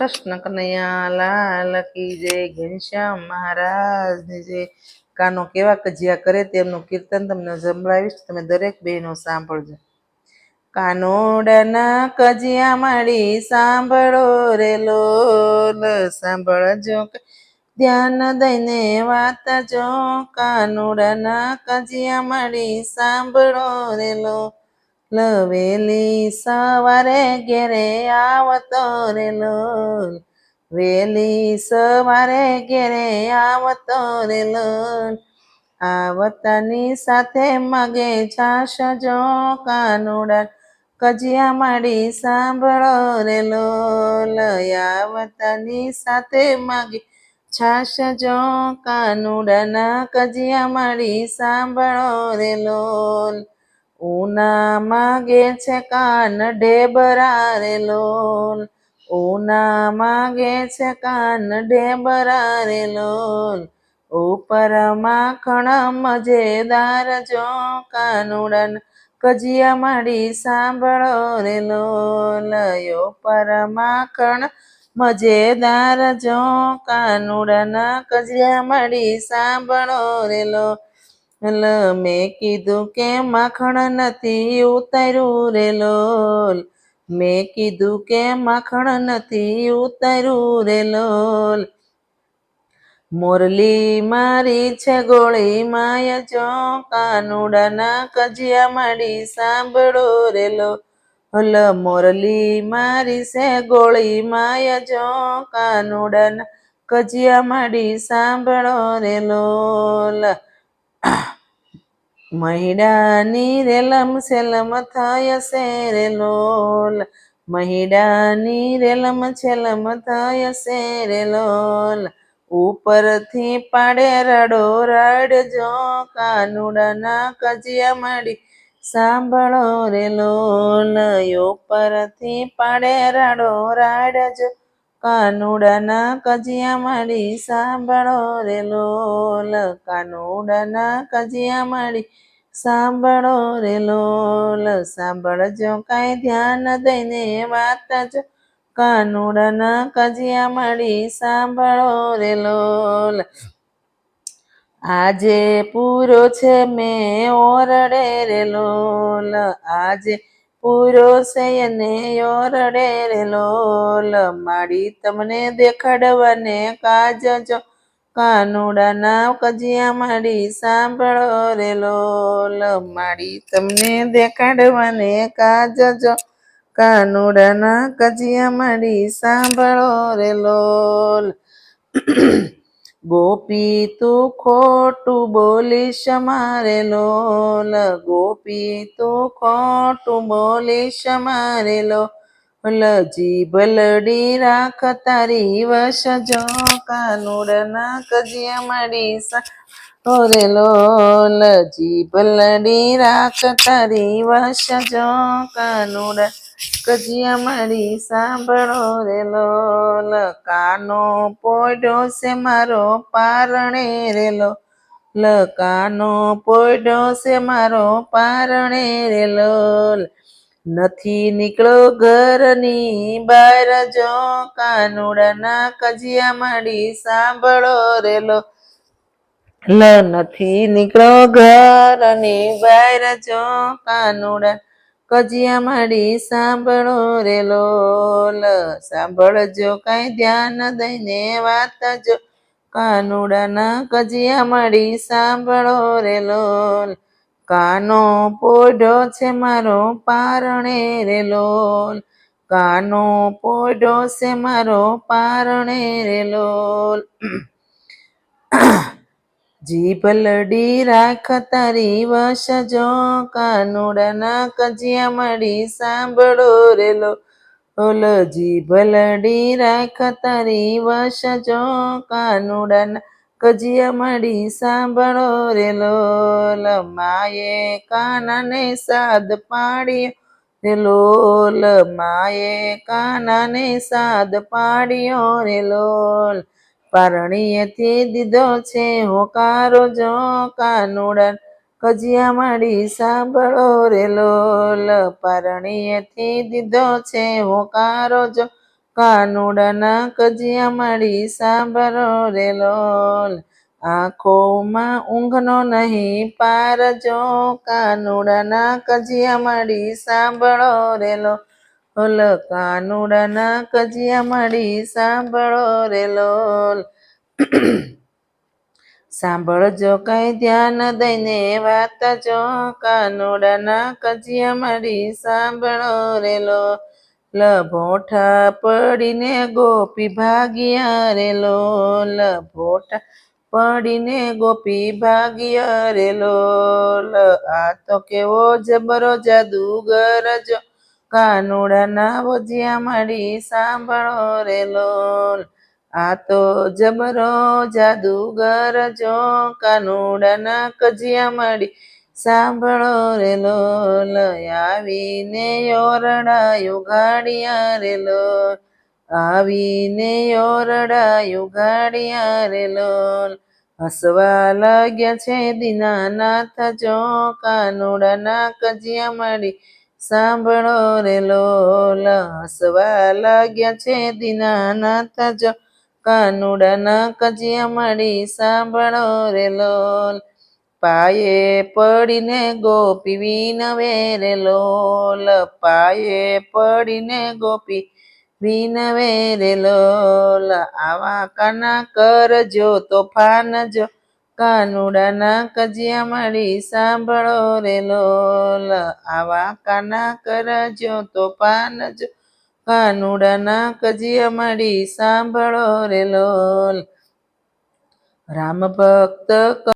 કૃષ્ણ કનૈયા લાલ કી જય, ઘનશ્યામ મહારાજની જય. કાનો કેવા કજિયા કરે તેમનું કીર્તન તમને સંભળાવીશ, તમે દરેક બહેનો સાંભળજો. કાનોડના કજિયા મળી સાંભળો રે લોલ, સાંભળજો ધ્યાન દઈને વાત જો કાનોડના કજિયા માડી સાંભળો રે લો લવેલી સવારે ઘેરે આવતો રે લોલ વેલી સવારે ઘેરે આવતો રે લોલ આવતાની સાથે મગે છાશ જો કાનુડા. કજિયા માડી સાંભળો રે લોલ આવતાની સાથે મગે છાશ જો કાનુડાના કજિયા માડી સાંભળો રે લોલ ઉના માગે છે કાન ઢેબરા રે લોલ ઉના માગે છે કાન ઢેબરા રે લોલ ઉપર માખણ મજેદાર જો કાનુડન કજિયા માડી સાંભળો રે લોલ ઉપર માખણ મજેદાર જો કાનુડન. કજિયા માડી સાંભળો રે લોલ લ કીધું કે માખણ નથી ઉતર્યું રે લોલ. મેં કીધું કે માખણ નથી ઉતર્યું રે લોલ. મોરલી મારી છે ગોળી માય જો કાનુડાના કજિયા માડી સાંભળો રે લો. હલ મોરલી મારી છે ગોળી માય જો કાનુડાના કજિયા માડી સાંભળો રે લોલ. મહિડાની રેલમ સેલમ થયસે રે લોલ. મહિડાની રેલમ છેલમ થયસે રે લોલ. ઉપરથી પાડે રડો રડજો કાનુડાના કજિયા માડી. સાંભળો રે લોલ. ઉપરથી પાડે રડો રાડજો કાનુડાના કજિયા માડી સાંભળો રે લોલ. કાનુડાના કજિયા માડી સાંભળો રે લોલ. સાંભળજો કાંઈ ધ્યાન દઈને વાત જ. કાનુડાના કજિયા માડી સાંભળો રે લોલ. આજે પૂરો છે મેં ઓરડે રે લોલ. આજે પૂરો છે ઓરડે રેલો માડી તમને દેખાડવાને કાજજો. કાનુડાના કજિયા માડી સાંભળો રે લોલ. માડી તમને દેખાડવાને કાજજો. કાનુડાના કજિયા માડી સાંભળો રે લોલ. ગોપી તું ખોટું બોલીશ મારે લોલ. ગોપી તું ખોટું બોલીશ મારે લોલ. જીભ લડી રાખ તારી વશ જો કાનુડના કજિયા માડી સા રે લોલ જીભ લડી રાખ તારી વશ જો કાનુડ કજિયા મારી સાંભળો રે લોલ, કાનો પોડ્યો છે મારો પારણે રેલો લકાનો પોડ્યો છે મારો પારણે રે લોલ. નથી નીકળો ઘરની બહાર જો કાનુડાના કજિયા માડી સાંભળો રેલો લ. નથી નીકળો ઘરની બહાર જો કાનુડા કજિયા માડી સાંભળો રેલો લ. સાંભળજો કાંઈ ધ્યાન દઈને વાત જો. કાનુડાના કજિયા માડી સાંભળો રે લોલ કાનો પોઢો છે મારો પારણે રે લોલ. કાનો પોઢો છે મારો પારણે રે લોલ. જીભ લડી રાખ તારી વશ જો. કાનુડાના કજિયા મળી સાંભળો રેલો ઓલ જીભ લડી રાખ તારી વશ જો. કાનુડાના કજિયા મળી સાંભળો રેલો માએ કાનાને સાદ પાડ્યો રેલોલ માએ કાનાને સાદ પાડ્યો. રેલોલ પારણીએથી દીધો છે હોકારો જો કાનુડા કજિયા માડી સાંભળો રે લોલ પરણીએથી દીધો છે હોકારો જો કાનુડાના કજિયા માડી સાંભળો રે લોલ. આંખોમાં ઊંઘનો નહીં પાર જો. કાનુડાના કજિયા માડી સાંભળો રે લોલ. કાનુડાના કજિયા માડી સાંભળો રે લોલ. સાંભળજો કઈ ધ્યાન દઈને વાત જો. કાનુડાના કજિયા માડી સાંભળો રે લોલ ભોઠા પડીને ગોપી ભાગ્યા રે લોલ ભોઠા પડીને ગોપી ભાગ્યા રે લોલ આ તો કેવો જબરો જાદુગર જો કાનુડાના વજિયા માડી સાંભળો રે આ તો જબરો જાદુગર જો કાનુડાના કજિયા માડી સાંભળો રે લોલ આવીને ઓરડાયું ઘાડિયા રે લોલ આવીને ઓરડાયું ઘાડિયા રે લોલ હસવા લાગ્યા છે દીનાનાથ, જો કાનુડાના કજિયા મળી. સાંભળો રે લોલ હસવા લાગ્યા છે દીનાનાથ, જો કાનુડાના કજિયા મળી. સાંભળો રે લોલ પાયે પડીને ગોપી વિનવેરે લોલ પાયે પડીને ગોપી વિનવેરે લોલ આવા કાના કરજો તોફાન જો કાનુડાના કજિયા માડી સાંભળો રે લોલ આવા કાના કરજો તોફાન જો કાનુડાના કજિયા માડી સાંભળો રે લોલ રામ ભક્ત